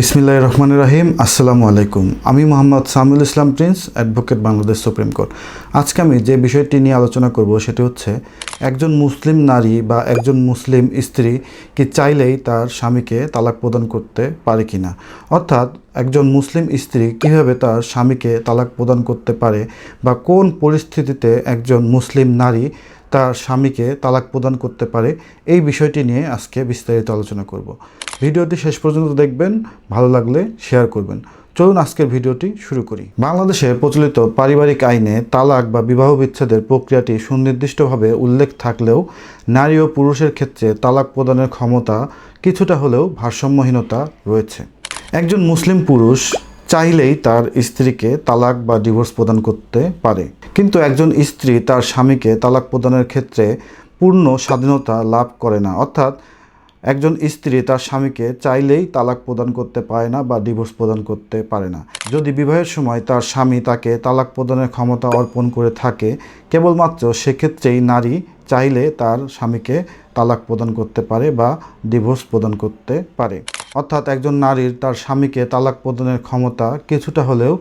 বিসমিল্লাহ রহমান রাহিম আসসালামু আলাইকুম আমি Mohammad Samiul Islam Prince, advocate Bangladesh supreme court. আজকে আমি যে বিষয়টি নিয়ে আলোচনা করব, সেটি হচ্ছে একজন মুসলিম নারী বা একজন মুসলিম স্ত্রী কি চাইলেই তার স্বামীকে তালাক প্রদান করতে পারে কি না? অর্থাৎ একজন মুসলিম স্ত্রী কীভাবে তার স্বামীকে তালাক প্রদান করতে পারে বা কোন পরিস্থিতিতে একজন মুসলিম নারী তার স্বামীকে তালাক প্রদান করতে পারে, এই বিষয়টি নিয়ে আজকে বিস্তারিত আলোচনা করব। ভিডিওটি শেষ পর্যন্ত দেখবেন, ভালো লাগলে শেয়ার করবেন। চলুন আজকের ভিডিওটি শুরু করি। বাংলাদেশে প্রচলিত পারিবারিক আইনে তালাক বা বিবাহ বিচ্ছেদের প্রক্রিয়াটি সুনির্দিষ্টভাবে উল্লেখ থাকলেও নারী ও পুরুষের ক্ষেত্রে তালাক প্রদানের ক্ষমতা কিছুটা হলেও ভারসাম্যহীনতা রয়েছে। একজন মুসলিম পুরুষ চাইলেই তার স্ত্রীকে তালাক বা ডিভোর্স প্রদান করতে পারে। কিন্তু একজন স্ত্রী তার স্বামীকে তালাক প্রদানের ক্ষেত্রে পূর্ণ স্বাধীনতা লাভ করে না। অর্থাৎ একজন স্ত্রী তার স্বামীকে চাইলেই তালাক প্রদান করতে পারে না বা ডিভোর্স প্রদান করতে পারে না। যদি বিবাহের সময় তার স্বামী তাকে তালাক প্রদানের ক্ষমতা অর্পণ করে থাকে, কেবলমাত্র সেক্ষেত্রেই নারী চাইলে তার স্বামীকে তালাক প্রদান করতে পারে বা ডিভোর্স প্রদান করতে পারে। অর্থাৎ একজন নারীর তার স্বামীকে তালাক প্রদানের ক্ষমতা কিছুটা হলেও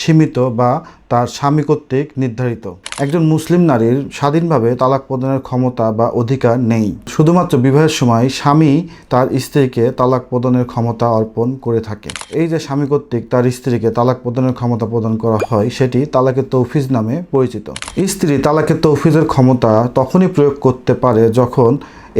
সীমিত বা তার স্বামী কর্তৃক নির্ধারিত। একজন মুসলিম নারীর স্বাধীনভাবে তালাক প্রদানের ক্ষমতা বা অধিকার নেই। শুধুমাত্র বিবাহের সময় স্বামী তার স্ত্রীকে তালাক প্রদানের ক্ষমতা অর্পণ করে থাকে। এই যে স্বামী কর্তৃক তার স্ত্রীকে তালাক প্রদানের ক্ষমতা প্রদান করা হয়, সেটি তালাকের তৌফিজ নামে পরিচিত। স্ত্রী তালাকের তৌফিজের ক্ষমতা তখনই প্রয়োগ করতে পারে যখন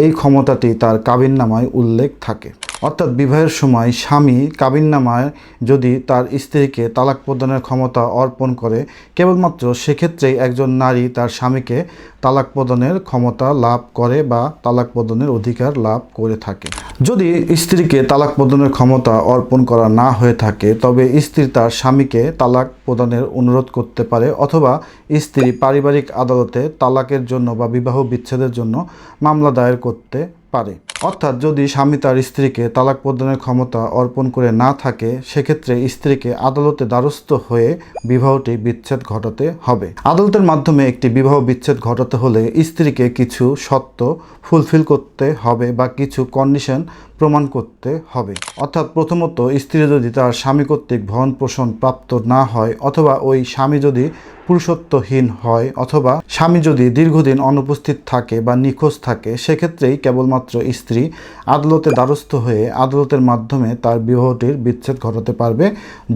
এই ক্ষমতাটি তার কাবিন নামায় উল্লেখ থাকে। অর্থাৎ বিবাহের সময় স্বামী কাবিননামায় যদি তার স্ত্রীকে তালাক প্রদানের ক্ষমতা অর্পণ করে, কেবলমাত্র সেক্ষেত্রেই একজন নারী তার স্বামীকে তালাক প্রদানের ক্ষমতা লাভ করে বা তালাক প্রদানের অধিকার লাভ করে থাকে। যদি স্ত্রীকে তালাক প্রদানের ক্ষমতা অর্পণ করা না হয়ে থাকে, তবে স্ত্রী তার স্বামীকে তালাক প্রদানের অনুরোধ করতে পারে অথবা স্ত্রী পারিবারিক আদালতে তালাকের জন্য বা বিবাহ বিচ্ছেদের জন্য মামলা দায়ের করতে পারে। অর্থাৎ যদি স্বামী তার স্ত্রীকে তালাক প্রদানের ক্ষমতা অর্পণ করে না থাকে, সেক্ষেত্রে স্ত্রীকে আদালতে দ্বারস্থ হয়ে বিবাহটি বিচ্ছেদ ঘটাতে হবে। আদালতের মাধ্যমে একটি বিবাহ বিচ্ছেদ ঘটাতে হলে স্ত্রীকে কিছু সত্য ফুলফিল করতে হবে বা কিছু কন্ডিশন প্রমাণ করতে হবে। অর্থাৎ প্রথমত, স্ত্রী যদি তার স্বামী কর্তৃক ভরণ পোষণ প্রাপ্ত না হয় অথবা ওই স্বামী যদি পুরুষত্বহীন হয় অথবা স্বামী যদি দীর্ঘদিন অনুপস্থিত থাকে বা নিখোঁজ থাকে, সেক্ষেত্রেই কেবলমাত্র স্ত্রী আদালতে দ্বারস্থ হয়ে আদালতের মাধ্যমে তার বিবাহটির বিচ্ছেদ ঘটাতে পারবে।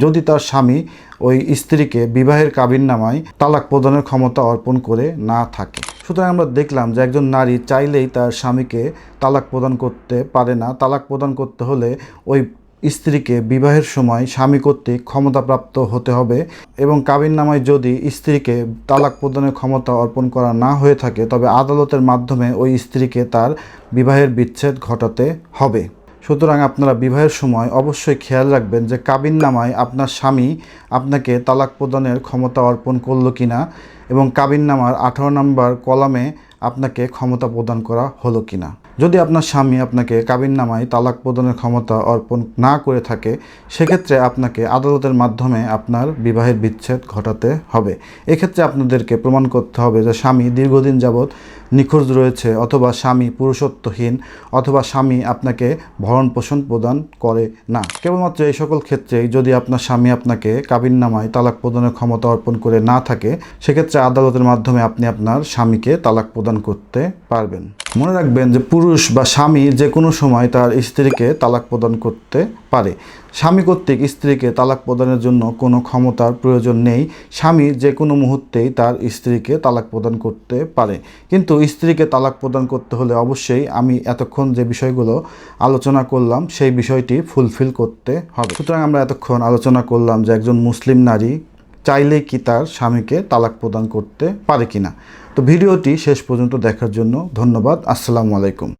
যদি তার স্বামী ওই স্ত্রীকে বিবাহের কাবিননামায় তালাক প্রদানের ক্ষমতা অর্পণ করে না থাকে। সুতরাং আমরা দেখলাম যে একজন নারী চাইলেই তার স্বামীকে তালাক প্রদান করতে পারে না। তালাক প্রদান করতে হলে ওই স্ত্রীকে বিবাহের সময় স্বামী কর্তৃক ক্ষমতাপ্রাপ্ত হতে হবে এবং কাবিননামায় যদি স্ত্রীকে তালাক প্রদানের ক্ষমতা অর্পণ করা না হয়ে থাকে, তবে আদালতের মাধ্যমে ওই স্ত্রীকে তার বিবাহের বিচ্ছেদ ঘটাতে হবে। সুতরাং আপনারা বিবাহের সময় অবশ্যই খেয়াল রাখবেন যে কাবিননামায় আপনার স্বামী আপনাকে তালাক প্রদানের ক্ষমতা অর্পণ করল কিনা এবং কাবিননামার আঠারো নম্বর কলামে আপনাকে ক্ষমতা প্রদান করা হলো কিনা। যদি আপনার স্বামী আপনাকে কাবিননামায় তালাক প্রদানের ক্ষমতা অর্পণ না করে থাকে, সেক্ষেত্রে আপনাকে আদালতের মাধ্যমে আপনার বিবাহের বিচ্ছেদ ঘটাতে হবে। এক্ষেত্রে আপনাদেরকে প্রমাণ করতে হবে যে স্বামী দীর্ঘদিন যাবৎ নিখোঁজ রয়েছে অথবা স্বামী পুরুষত্বহীন অথবা স্বামী আপনাকে ভরণ পোষণ প্রদান করে না। কেবলমাত্র এই সকল ক্ষেত্রেই যদি আপনার স্বামী আপনাকে কাবিননামায় তালাক প্রদানের ক্ষমতা অর্পণ করে না থাকে, সেক্ষেত্রে আদালতের মাধ্যমে আপনি আপনার স্বামীকে তালাক প্রদান করতে পারবেন। মনে রাখবেন যে পুরুষ বা স্বামী যে কোনো সময় তার স্ত্রীকে তালাক প্রদান করতে পারে। স্বামী কর্তৃক স্ত্রীকে তালাক প্রদানের জন্য কোনো ক্ষমতার প্রয়োজন নেই। স্বামী যে কোনো মুহূর্তেই তার স্ত্রীকে তালাক প্রদান করতে পারে। কিন্তু স্ত্রীকে তালাক প্রদান করতে হলে অবশ্যই আমি এতক্ষণ যে বিষয়গুলো আলোচনা করলাম, সেই বিষয়টি ফুলফিল করতে হবে। সুতরাং আমরা এতক্ষণ আলোচনা করলাম যে একজন মুসলিম নারী চাইলেই কি তার স্বামীকে তালাক প্রদান করতে পারে কিনা। তো ভিডিওটি শেষ পর্যন্ত দেখার জন্য ধন্যবাদ। আসসালামু আলাইকুম।